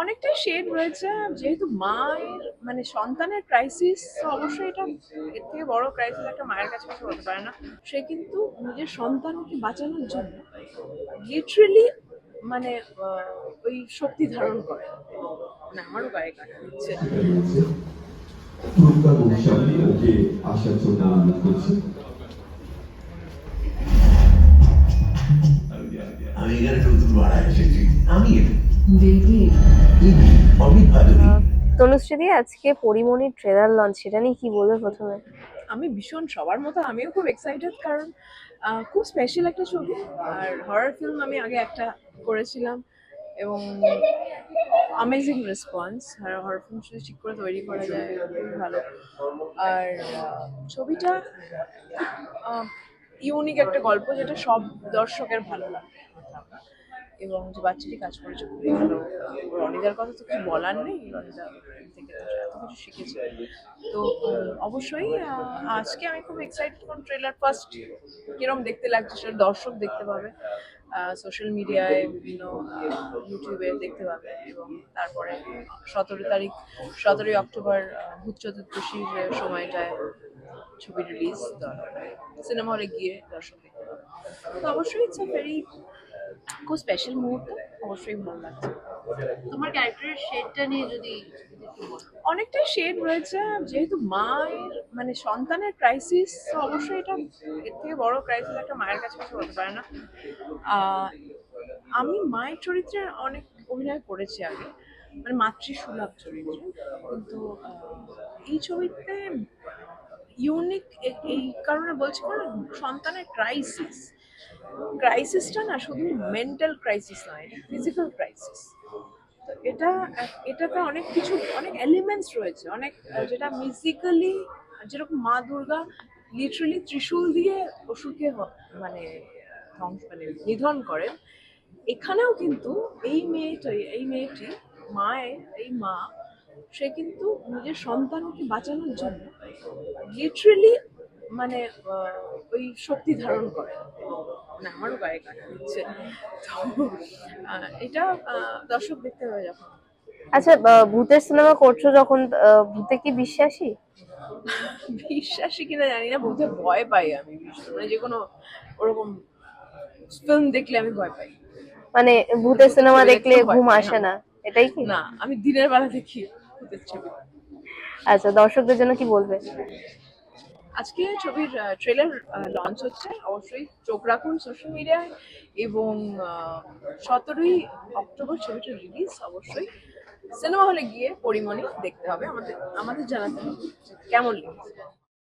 অনেকটাই শেড রয়েছে যেহেতু মায়ের মানে সন্তানের ক্রাইসিস অবশ্যই এটা এর থেকে বড় ক্রাইসিস একটা মায়ের কাছে কিছু হতে পারে না। সে কিন্তু নিজের সন্তানকে বাঁচানোর জন্য লিটারেলি মানে ওই শক্তি ধারণ করে। মানে আমারও গায়ে কাটা দিচ্ছে। প্রজ্ঞা গোস্বামী ওকে আসার জন্য অনুরোধ করছি। আমি এখানে নতুন ভাড়া এসেছি। আমি ইনি তনুশ্রীদি আজকে পরিমণির ট্রেলার লঞ্চ সেটা নিয়ে কি বলবে প্রথমে? আমি ভীষণ সবার মতো আমিও খুব এক্সাইটেড কারণ খুব স্পেশাল একটা ছবি। আর হরার ফিল্ম আমি আগে একটা করেছিলাম এবং অ্যামেজিং রেসপন্স আর হরার ফিল্ম যদি ঠিক করে তৈরি করা যায় খুবই ভালো। আর ছবিটা ইউনিক একটা গল্প যেটা সব দর্শকের ভালো লাগে। এবং যে বাচ্চাটি কাজ করেছে খুবই ভালো। রনিদার কথা তো কিছু বলার নেই। রনিদা থেকে এত কিছু শিখেছে। তো অবশ্যই আজকে আমি খুব এক্সাইটেড কারণ ট্রেলার ফার্স্ট কিরম দেখতে লাগছে সেটা দর্শক দেখতে পাবে। সোশ্যাল মিডিয়ায় বিভিন্ন ইউটিউবে দেখতে পাবে এবং তারপরে সতেরো তারিখ, সতেরোই অক্টোবর ভূত চতুর্দশীর সময়টায় ছবি রিলিজ সিনেমা হলে গিয়ে দর্শক দেখতে পাবে। তো অবশ্যই ইটস আ ভেরি খুব স্পেশাল মুহূর্ত অবশ্যই ভালো লাগছে তোমার ক্যারেক্টারের শেডটা নিয়ে যদি অনেকটাই শেড রয়েছে যেহেতু মায়ের মানে সন্তানের ক্রাইসিস অবশ্যই এটা এর থেকে বড় ক্রাইসিস একটা মায়ের কাছে কিছু হতে পারে না। আমি মায়ের চরিত্রে অনেক অভিনয় করেছি আগে মানে মাতৃ সুলভ চরিত্রে। কিন্তু এই ছবিতে ইউনিক এই কারণে বলছি কারণ সন্তানের ক্রাইসিস ক্রাইসিসটা না শুধু মেন্টাল ক্রাইসিস নয়, এটা ফিজিক্যাল ক্রাইসিস তো এটা, এটাতে অনেক কিছু, অনেক এলিমেন্টস রয়েছে। অনেক, যেটা মিউজিক্যালি যেরকম মা দুর্গা লিটারালি ত্রিশূল দিয়ে হ- মানে ধ্বংস মানে নিধন করেন, এখানেও কিন্তু এই মেয়েটাই এই মেয়েটি, মায়ের, এই মা, সে কিন্তু নিজের সন্তানকে বাঁচানোর জন্য লিটারালি মানে ওই শক্তি ধারণ করে। মানে আমারও গায়ে কাটা দিচ্ছে। তো এটা দর্শক দেখতে হবে যখন। আচ্ছা ভূতের সিনেমা করছ যখন ভূতে কি বিশ্বাসী? বিশ্বাসী কিনা জানি না বলতে ভয় পাই আমি। মানে যে কোনো ওরকম ফিল্ম দেখলে আমি ভয় পাই। মানে ভূতের সিনেমা দেখলে ঘুম আসে। না। এটাই কি? না আমি দিনের বেলা দেখি ভূতের ছবি। আচ্ছা দর্শকদের জন্য কি বলবে? আজকে ছবির ট্রেলার লঞ্চ হচ্ছে। অবশ্যই চোখ রাখুন সোশ্যাল মিডিয়ায় এবং সতেরোই অক্টোবর ছবিটা রিলিজ অবশ্যই সিনেমা হলে গিয়ে পরিমণি দেখতে হবে। আমাদের আমাদের জানাতে হবে কেমন লেগেছে।